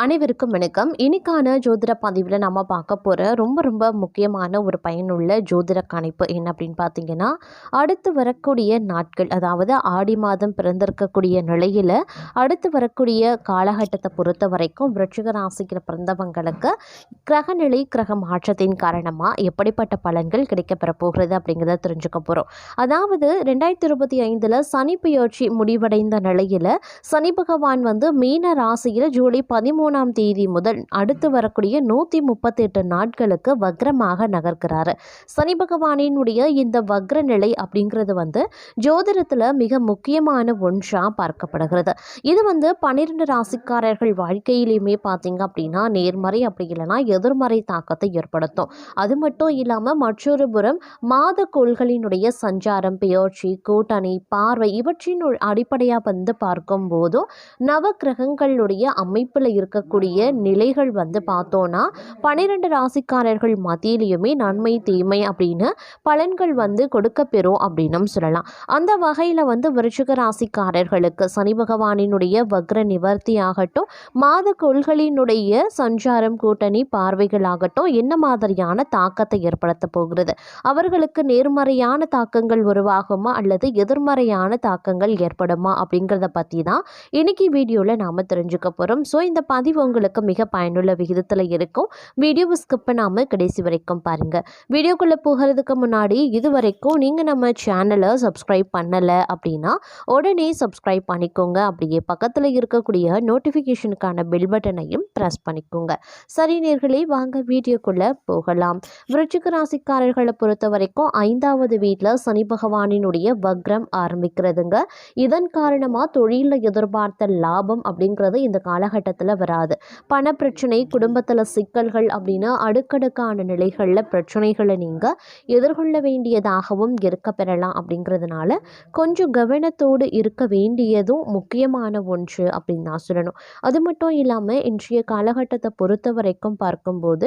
அனைவருக்கும் வணக்கம். இன்னைக்கான ஜோதிட பதிவில் நம்ம பார்க்க போகிற ரொம்ப ரொம்ப முக்கியமான ஒரு பயனுள்ள ஜோதிட கணிப்பு என்ன அப்படின்னு பார்த்தீங்கன்னா அடுத்து வரக்கூடிய நாட்கள் அதாவது ஆடி மாதம் பிறந்திருக்கக்கூடிய நிலையில் அடுத்து வரக்கூடிய காலகட்டத்தை பொறுத்த வரைக்கும் விருச்சிக ராசிக்கிற பிறந்தவங்களுக்கு கிரகநிலை கிரக மாற்றத்தின் காரணமாக எப்படிப்பட்ட பலன்கள் கிடைக்கப்பெற போகிறது அப்படிங்கிறத தெரிஞ்சுக்க போகிறோம் அதாவது ரெண்டாயிரத்தி இருபத்தி ஐந்தில் சனி பெயர்ச்சி முடிவடைந்த நிலையில் சனி பகவான் வந்து மீன ராசியில் ஜூலை பதிமூணு பதிமூணாம் தேதி முதல் அடுத்து வரக்கூடிய நூற்றி முப்பத்தெட்டு நாட்களுக்கு வக்ரமாக நகர்கிறாரு. சனி பகவானினுடைய இந்த வக்ர நிலை அப்படிங்கிறது வந்து ஜோதிடத்தில் மிக முக்கியமான ஒன்றாக பார்க்கப்படுகிறது. இது வந்து பன்னிரெண்டு ராசிக்காரர்கள் வாழ்க்கையிலையுமே பார்த்தீங்க அப்படின்னா நேர்மறை அப்படி இல்லைன்னா எதிர்மறை தாக்கத்தை ஏற்படுத்தும். அது மட்டும் இல்லாமல் மற்றொரு புறம் மாத கோள்களினுடைய சஞ்சாரம் பெயர்ச்சி கூட்டணி பார்வை இவற்றின் அடிப்படையாக வந்து பார்க்கும்போதும் நவ கிரகங்களுடைய அமைப்பில் இருக்க இருக்கக்கூடிய நிலைகள் வந்து பார்த்தோன்னா பன்னிரெண்டு ராசிக்காரர்கள் மத்தியிலையுமே நன்மை தீமை அப்படின்னு பலன்கள் வந்து கொடுக்கப்பெறும் அப்படின்னும் சொல்லலாம். அந்த வகையில் வந்து விருச்சிக ராசிக்காரர்களுக்கு சனி பகவானினுடைய வக்ர நிவர்த்தி ஆகட்டும் மாத கொள்களினுடைய சஞ்சாரம் கூட்டணி பார்வைகள் ஆகட்டும் என்ன மாதிரியான தாக்கத்தை ஏற்படுத்த போகிறது? அவர்களுக்கு நேர்மறையான தாக்கங்கள் உருவாகுமா அல்லது எதிர்மறையான தாக்கங்கள் ஏற்படுமா அப்படிங்கிறத பற்றி தான் இன்னைக்கு வீடியோவில் நாம் தெரிஞ்சுக்க போகிறோம் ஸோ இந்த பதிவு உங்களுக்கு மிக பயனுள்ள விகிதத்தில் இருக்கும். வீடியோவை ஸ்கிப் பண்ணாமல் கடைசி வரைக்கும் பாருங்கள் வீடியோக்குள்ளே போகிறதுக்கு முன்னாடி இது வரைக்கும் நீங்கள் நம்ம சேனலை சப்ஸ்கிரைப் பண்ணலை அப்படின்னா உடனே சப்ஸ்கிரைப் பண்ணிக்கோங்க. அப்படியே பக்கத்தில் இருக்கக்கூடிய நோட்டிஃபிகேஷனுக்கான பெல் பட்டனையும் ப்ரெஸ் பண்ணிக்கோங்க. சரி நேர்களே வாங்க வீடியோக்குள்ளே போகலாம். விருச்சிக ராசிக்காரர்களை பொறுத்த வரைக்கும் ஐந்தாவது வீட்டில் சனி பகவானினுடைய வக்ரம் ஆரம்பிக்கிறதுங்க. இதன் காரணமாக தொழிலில் எதிர்பார்த்த லாபம் அப்படிங்கிறது இந்த காலகட்டத்தில் வராது. பண பிரச்சனை குடும்பத்தில் சிக்கல்கள் அப்படின்னு அடுக்கடுக்கான நிலைகளில் பிரச்சனைகளை நீங்கள் எதிர்கொள்ள வேண்டியதாகவும் இருக்க பெறலாம் அப்படிங்கிறதுனால கொஞ்சம் கவனத்தோடு இருக்க வேண்டியதும் முக்கியமான ஒன்று அப்படின்னு தான் சொல்லணும். அது மட்டும் இல்லாமல் இன்றைய காலகட்டத்தை பொறுத்த வரைக்கும் பார்க்கும்போது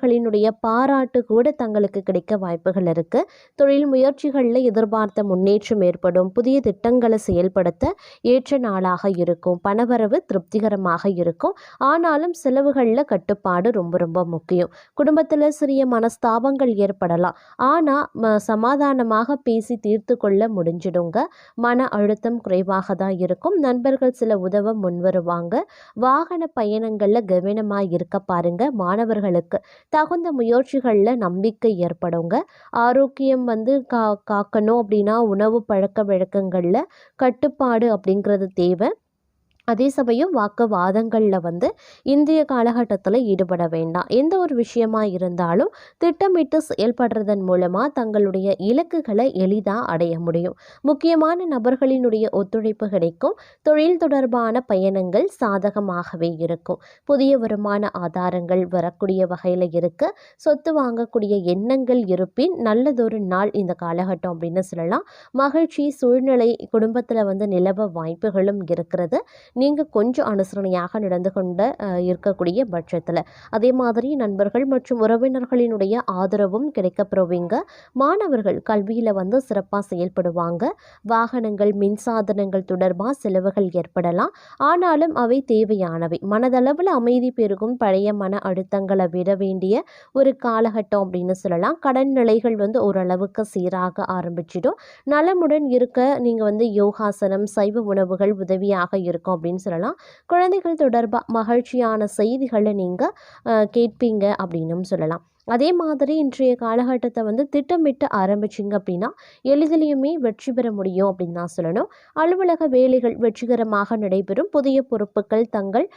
நண்பர்களினுடைய பாராட்டு கூட தங்களுக்கு கிடைக்க வாய்ப்புகள் இருக்குது தொழில் முயற்சிகளில் எதிர்பார்த்த முன்னேற்றம் ஏற்படும். புதிய திட்டங்களை செயல்படுத்த ஏற்ற நாளாக இருக்கும். பணவரவு திருப்திகரமாக இருக்கும். ஆனாலும் செலவுகளில் கட்டுப்பாடு ரொம்ப ரொம்ப முக்கியம். குடும்பத்தில் சிறிய மனஸ்தாபங்கள் ஏற்படலாம். ஆனால் சமாதானமாக பேசி தீர்த்து கொள்ள முடிஞ்சிடுங்க. மன அழுத்தம் குறைவாக தான் இருக்கும். நண்பர்கள் சில உதவ முன்வருவாங்க. வாகன பயணங்களில் கவனமாக இருக்க பாருங்க மாணவர்களுக்கு. தகுந்த முயற்சிகளில் நம்பிக்கை ஏற்படுங்க. ஆரோக்கியம் வந்து கா காக்கணும் அப்படின்னா உணவு பழக்க வழக்கங்களில் கட்டுப்பாடு அப்படிங்கிறது தேவை. அதே சமயம் வாக்குவாதங்களில் வந்து இந்திய காலகட்டத்தில் ஈடுபட வேண்டாம். எந்த ஒரு விஷயமா இருந்தாலும் திட்டமிட்டு செயல்படுறதன் மூலமாக தங்களுடைய இலக்குகளை எளிதாக அடைய முடியும். முக்கியமான நபர்களினுடைய ஒத்துழைப்பு கிடைக்கும். தொழில் தொடர்பான பயணங்கள் சாதகமாகவே இருக்கும். புதிய வருமான ஆதாரங்கள் வரக்கூடிய வகையில் இருக்க. சொத்து வாங்கக்கூடிய எண்ணங்கள் இருப்பின் நல்லதொரு நாள் இந்த காலகட்டம் அப்படின்னு சொல்லலாம். மகிழ்ச்சி சூழ்நிலை குடும்பத்தில் வந்து நிலவ வாய்ப்புகளும் இருக்கிறது. நீங்கள் கொஞ்சம் அனுசரணையாக நடந்து கொண்ட இருக்கக்கூடிய பட்சத்தில். அதே மாதிரி நண்பர்கள் மற்றும் உறவினர்களினுடைய ஆதரவும் கிடைக்கப்பெறுவீங்க. மாணவர்கள் கல்வியில் வந்து சிறப்பாக செயல்படுவாங்க. வாகனங்கள் மின்சாதனங்கள் தொடர்பாக செலவுகள் ஏற்படலாம். ஆனாலும் அவை தேவையானவை. மனதளவில் அமைதி பெருகும் பழைய மன அழுத்தங்களை விட வேண்டிய ஒரு காலகட்டம் அப்படின்னு சொல்லலாம். கடன் நிலைகள் வந்து ஓரளவுக்கு சீராக ஆரம்பிச்சிடும். நலமுடன் இருக்க நீங்கள் வந்து யோகாசனம் சைவ உணவுகள் உதவியாக இருக்கும். அப்படின்னு சொல்லலாம். குழந்தைகள் தொடர்பாக மகிழ்ச்சியான செய்திகளை நீங்கள் கேட்பீங்க அப்படின்னும் சொல்லலாம். அதே மாதிரி இன்றைய காலகட்டத்தை வந்து திட்டமிட்டு ஆரம்பிச்சிங்க அப்படின்னா எளிதிலையுமே வெற்றி பெற முடியும் அப்படின்னு தான் சொல்லணும். அலுவலக வேலைகள் வெற்றிகரமாக நடைபெறும். புதிய பொறுப்புகள் தங்கள்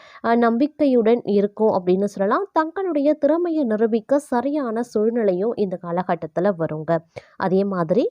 நம்பிக்கையுடன் இருக்கும் அப்படின்னு சொல்லலாம். தங்களுடைய திறமையை நிரூபிக்க சரியான சூழ்நிலையும் இந்த காலகட்டத்தில் வருங்க. அதே மாதிரி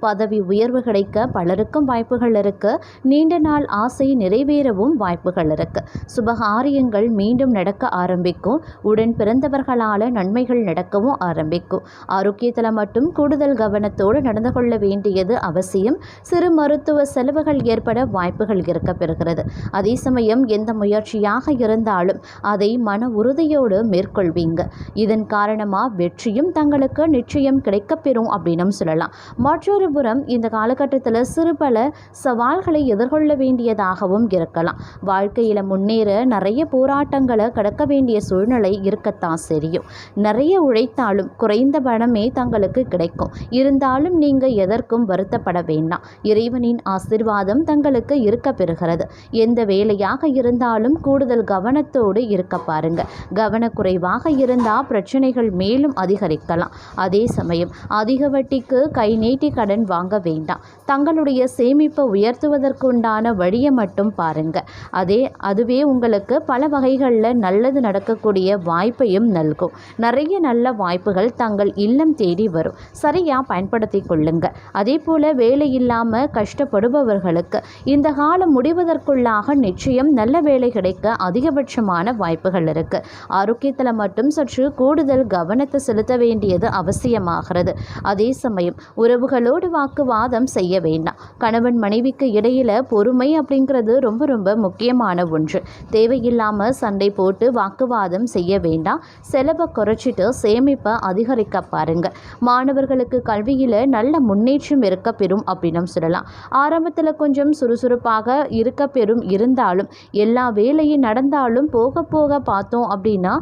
பதவி உயர்வு கிடைக்க பலருக்கும் வாய்ப்புகள் இருக்கு. நீண்ட நாள் ஆசை நிறைவேறவும் வாய்ப்புகள் இருக்கு. சுபகாரியங்கள் மீண்டும் நடக்க ஆரம்பிக்கும். உடன் பிறந்தவர்களால் நன்மைகள் நடக்கவும் ஆரம்பிக்கும். ஆரோக்கியத்தில் மட்டும் கூடுதல் கவனத்தோடு நடந்து கொள்ள வேண்டியது அவசியம். சிறு மருத்துவ செலவுகள் ஏற்பட வாய்ப்புகள் இருக்க பெறுகிறது. அதே சமயம் எந்த முயற்சியாக இருந்தாலும் அதை மன உறுதியோடு மேற்கொள்வீங்க. இதன் காரணமாக வெற்றியும் தங்களுக்கு நிச்சயம் கிடைக்கப்பெறும் அப்படின்னும் சொல்லலாம். மாற்று மற்றொரு புறம் இந்த காலகட்டத்தில் சிறு பல சவால்களை எதிர்கொள்ள வேண்டியதாகவும் இருக்கலாம். வாழ்க்கையில் முன்னேற நிறைய போராட்டங்களை கடக்க வேண்டிய சூழ்நிலை இருக்கத்தான் சரியும் நிறைய உழைத்தாலும் குறைந்த பணமே தங்களுக்கு கிடைக்கும். இருந்தாலும் நீங்கள் எதற்கும் வருத்தப்பட வேண்டாம். இறைவனின் ஆசிர்வாதம் தங்களுக்கு இருக்க பெறுகிறது. எந்த வேலையாக இருந்தாலும் கூடுதல் கவனத்தோடு இருக்க பாருங்க. கவனக்குறைவாக இருந்தால் பிரச்சனைகள் மேலும் அதிகரிக்கலாம். அதே சமயம் அதிக வட்டிக்கு கை நீட்டி கடன் வாங்க வேண்டாம். தங்களுடைய சேமிப்பை உயர்த்துவதற்குண்டான வழியை மட்டும் பாருங்க. அதே அதுவே உங்களுக்கு பல வகைகளில் நல்லது நடக்கக்கூடிய வாய்ப்பையும் நல்கும். நிறைய நல்ல வாய்ப்புகள் தங்கள் இல்லம் தேடி வரும். சரியாக பயன்படுத்தி கொள்ளுங்க. அதே போல் வேலை இல்லாமல் கஷ்டப்படுபவர்களுக்கு இந்த காலம் முடிவதற்குள்ளாக நிச்சயம் நல்ல வேலை கிடைக்க அதிகபட்சமான வாய்ப்புகள் இருக்கு. ஆரோக்கியத்தில் மட்டும் சற்று கூடுதல் கவனத்தை செலுத்த வேண்டியது அவசியமாகிறது. அதே சமயம் உறவுகள் மற்றவர்களோடு வாக்குவாதம் செய்ய வேண்டாம். கணவன் மனைவிக்கு இடையில் பொறுமை அப்படிங்கிறது ரொம்ப ரொம்ப முக்கியமான ஒன்று. தேவையில்லாமல் சண்டை போட்டு வாக்குவாதம் செய்ய வேண்டாம். செலவை குறைச்சிட்டு சேமிப்பை அதிகரிக்க பாருங்கள் மாணவர்களுக்கு கல்வியில் நல்ல முன்னேற்றம் இருக்க பெறும் அப்படின்னு சொல்லலாம். ஆரம்பத்தில் கொஞ்சம் சுறுசுறுப்பாக இருக்க பெறும் இருந்தாலும் எல்லா வேலையும் நடந்தாலும் போக போக பார்த்தோம் அப்படின்னா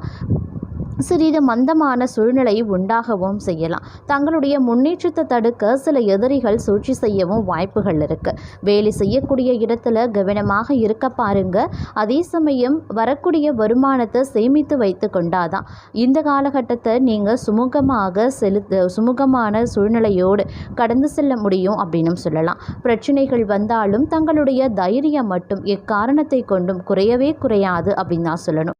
சிறிது மந்தமான சூழ்நிலை உண்டாகவும் செய்யலாம். தங்களுடைய முன்னேற்றத்தை தடுக்க சில எதிரிகள் சூழ்ச்சி செய்யவும் வாய்ப்புகள் இருக்கு. வேலை செய்யக்கூடிய இடத்துல கவனமாக இருக்க பாருங்க. அதே சமயம் வரக்கூடிய வருமானத்தை சேமித்து வைத்து கொண்டாதான் இந்த காலகட்டத்தை நீங்கள் சுமூகமாக செலுத்த சுமூகமான சூழ்நிலையோடு கடந்து செல்ல முடியும் அப்படின்னு சொல்லலாம். பிரச்சனைகள் வந்தாலும் தங்களுடைய தைரியம் மட்டும் எக்காரணத்தை கொண்டும் குறையவே குறையாது அப்படின்னு தான் சொல்லணும்.